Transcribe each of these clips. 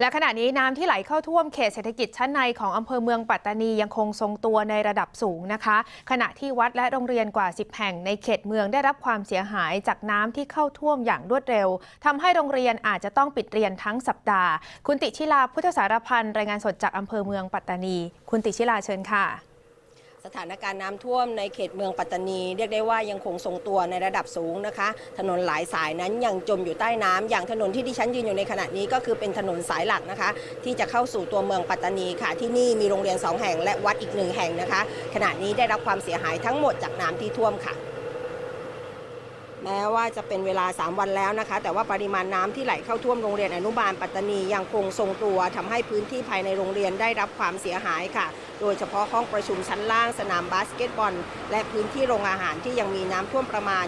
และขณะนี้น้ำที่ไหลเข้าท่วมเขตเศรษฐกิจชั้นในของอำเภอเมืองปัตตานียังคงทรงตัวในระดับสูงนะคะ ขณะที่วัดและโรงเรียนกว่า 10 แห่งในเขตเมืองได้รับความเสียหายจากน้ำที่เข้าท่วมอย่างรวดเร็วทำให้โรงเรียนอาจจะต้องปิดเรียนทั้งสัปดาห์ คุณติชิลาพุทธสารพันธ์รายงานสดจากอำเภอเมืองปัตตานี คุณติชิลาเชิญค่ะ สถานการณ์น้ำท่วมในเขตเมืองปัตตานี เรียกได้ว่ายังคงทรงตัวในระดับสูงนะคะ ถนนหลายสายนั้นยังจมอยู่ใต้น้ำอย่างถนนที่ดิฉันยืนอยู่ในขณะนี้ก็คือเป็นถนนสายหลักนะคะ ที่จะเข้าสู่ตัวเมืองปัตตานีค่ะ ที่นี่มีโรงเรียน 2 แห่งและวัดอีกหนึ่งแห่งนะคะ ขณะนี้ได้รับความเสียหายทั้งหมดจากน้ำที่ท่วมค่ะ แม้ว่าจะเป็นเวลา 3 วันแล้วนะคะ แต่ว่าปริมาณน้ำที่ไหลเข้าท่วมโรงเรียนอนุบาลปัตตานียังคงทรงตัวทำให้พื้นที่ภายในโรงเรียนได้รับความเสียหายค่ะ โดยเฉพาะห้องประชุมชั้นล่างสนามบาสเกตบอล และพื้นที่โรงอาหารที่ยังมีน้ำท่วมประมาณ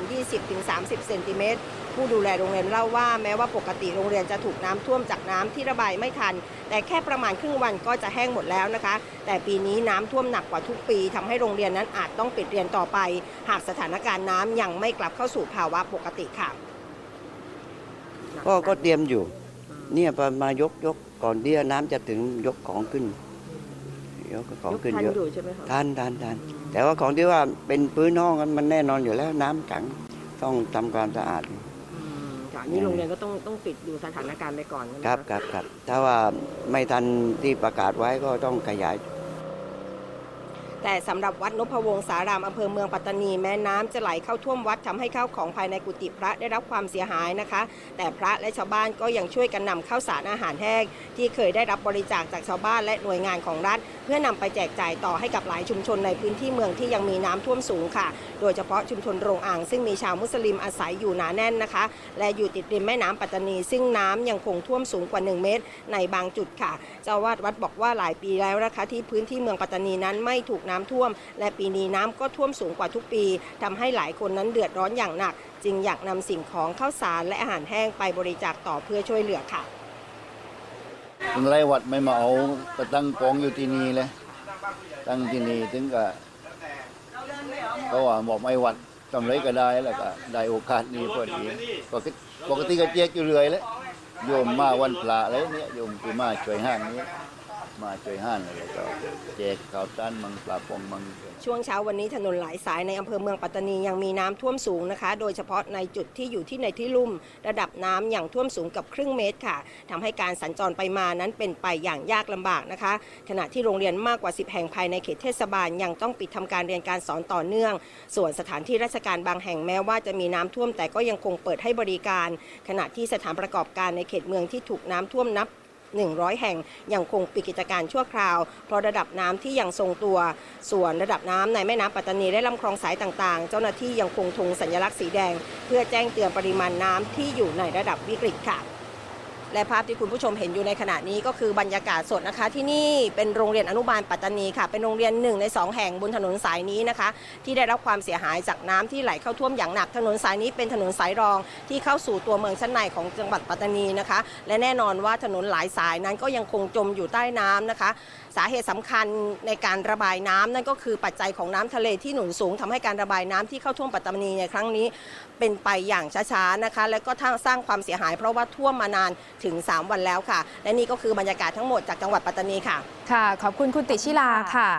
20-30 เซนติเมตรผู้ดูแลโรงเรียนเล่าว่าแม้ว่าปกติโรงเรียนจะถูกน้ำท่วมจากน้ำที่ระบายไม่ทัน แต่แค่ประมาณครึ่งวันก็จะแห้งหมดแล้วนะคะ แต่ปีนี้น้ำท่วมหนักกว่าทุกปีทำให้โรงเรียนนั้นอาจต้องปิดเรียนต่อไป หากสถานการณ์น้ำยังไม่กลับเข้าสู่ภาวะปกติค่ะก็ก็เตรียมอยู่ เนี่ยพอมายกยกก่อนที่น้ำจะถึงยกของขึ้น ยกของขึ้นเยอะอยู่ใช่ไหมคะทานทานทานแต่ว่าของที่ว่าเป็นพื้นห้องมันแน่นอนอยู่แล้วน้ำขังต้องทำความสะอาดค่ะนี่โรงเรียนก็ต้องต้องปิดดูสถานการณ์ไปก่อนใช่ไหมครับครับครับถ้าว่าไม่ทันที่ประกาศไว้ก็ต้องขยาย แต่สำหรับวัดนพวงศารามอำเภอเมืองปัตตานีแม้น้ำจะไหลเข้าท่วมวัดทำให้ข้าวของภายในกุฏิพระได้รับความเสียหายนะคะ แต่พระและชาวบ้านก็ยังช่วยกันนำข้าวสารอาหารแห้งที่เคยได้รับบริจาคจากชาวบ้านและหน่วยงานของรัฐ เพื่อนำไปแจกจ่ายต่อให้กับหลายชุมชนในพื้นที่เมืองที่ยังมีน้ำท่วมสูงค่ะ โดยเฉพาะชุมชนโรงอ่าง ซึ่งมีชาวมุสลิมอาศัยอยู่หนาแน่นนะคะ และอยู่ติดริมแม่น้ำปัตตานี ซึ่งน้ำยังคงท่วมสูงกว่า 1 เมตร ในบางจุดค่ะ เจ้าอาวาดวัดบอกว่าหลายปีแล้วนะคะที่พื้นที่เมืองปัตตานีนั้นไม่ถูกน้ำท่วม และปีนี้น้ำก็ท่วมสูงกว่าทุกปีทำให้หลายคนนั้นเดือดร้อนอย่างหนัก จึงอยากนำสิ่งของข้าวสารและอาหารแห้งไปบริจาคต่อเพื่อช่วยเหลือค่ะถึงไล่วัดไม่มาเอาก็ตั้งกองอยู่ที่นี่เลยตั้งที่นี่ถึงก็ก็ว่าบอกไม่วัดทำไรก็ได้แล้วก็ได้โอกาสนี้พอดีปกติปกติก็แจกอยู่เรื่อยเลยโยมมาวันพระอะไรเนี่ยโยมคือมาช่วยห้างนี้ มาช่วยห้างเลยก็แจกข้าวสารมังปลาปองมังช่วงเช้าวันนี้ถนนหลายสายในอำเภอเมืองปัตตานียังมีน้ำท่วมสูงนะคะ โดยเฉพาะในจุดที่อยู่ที่ในที่ลุ่ม ระดับน้ำอย่างท่วมสูงกับครึ่งเมตรค่ะทำให้การสัญจรไปมานั้นเป็นไปอย่างยากลำบากนะคะ ขณะที่โรงเรียนมากกว่า 10 แห่งภายในเขตเทศบาลยังต้องปิดทำการเรียนการสอนต่อเนื่อง ส่วนสถานที่ราชการบางแห่งแม้ว่าจะมีน้ำท่วมแต่ก็ยังคงเปิดให้บริการ ขณะที่สถานประกอบการในเขตเมืองที่ถูกน้ำท่วมนับ 100 แห่งยังคงปิดกิจการชั่วคราว เพราะระดับน้ำที่ยังทรงตัว ส่วนระดับน้ำในแม่น้ำปัตตานีและลำคลองสายต่างๆ เจ้าหน้าที่ยังคงธงสัญลักษณ์สีแดง เพื่อแจ้งเตือนปริมาณน้ำที่อยู่ในระดับวิกฤตค่ะ และภาพที่คุณผู้ชมเห็นอยู่ในขณะนี้ก็คือบรรยากาศสดนะคะ ที่นี่เป็นโรงเรียนอนุบาลปัตตานีค่ะ เป็นโรงเรียนหนึ่งในสองแห่งบนถนนสายนี้นะคะ ที่ได้รับความเสียหายจากน้ำที่ไหลเข้าท่วมอย่างหนัก ถนนสายนี้เป็นถนนสายรองที่เข้าสู่ตัวเมืองชั้นในของจังหวัดปัตตานีนะคะ และแน่นอนว่าถนนหลายสายนั้นก็ยังคงจมอยู่ใต้น้ำนะคะ สาเหตุสำคัญในการระบายน้ำนั่นก็คือปัจจัยของน้ำทะเลที่หนุนสูงทำให้การระบายน้ำที่เข้าท่วมปัตตานีในครั้งนี้ เป็นไปอย่างช้าๆนะคะ และก็สร้างความเสียหายเพราะว่าท่วมมานานถึง 3 วันแล้วค่ะ และนี่ก็คือบรรยากาศทั้งหมดจากจังหวัดปัตตานีค่ะ ค่ะ ขอบคุณคุณติชิลาค่ะ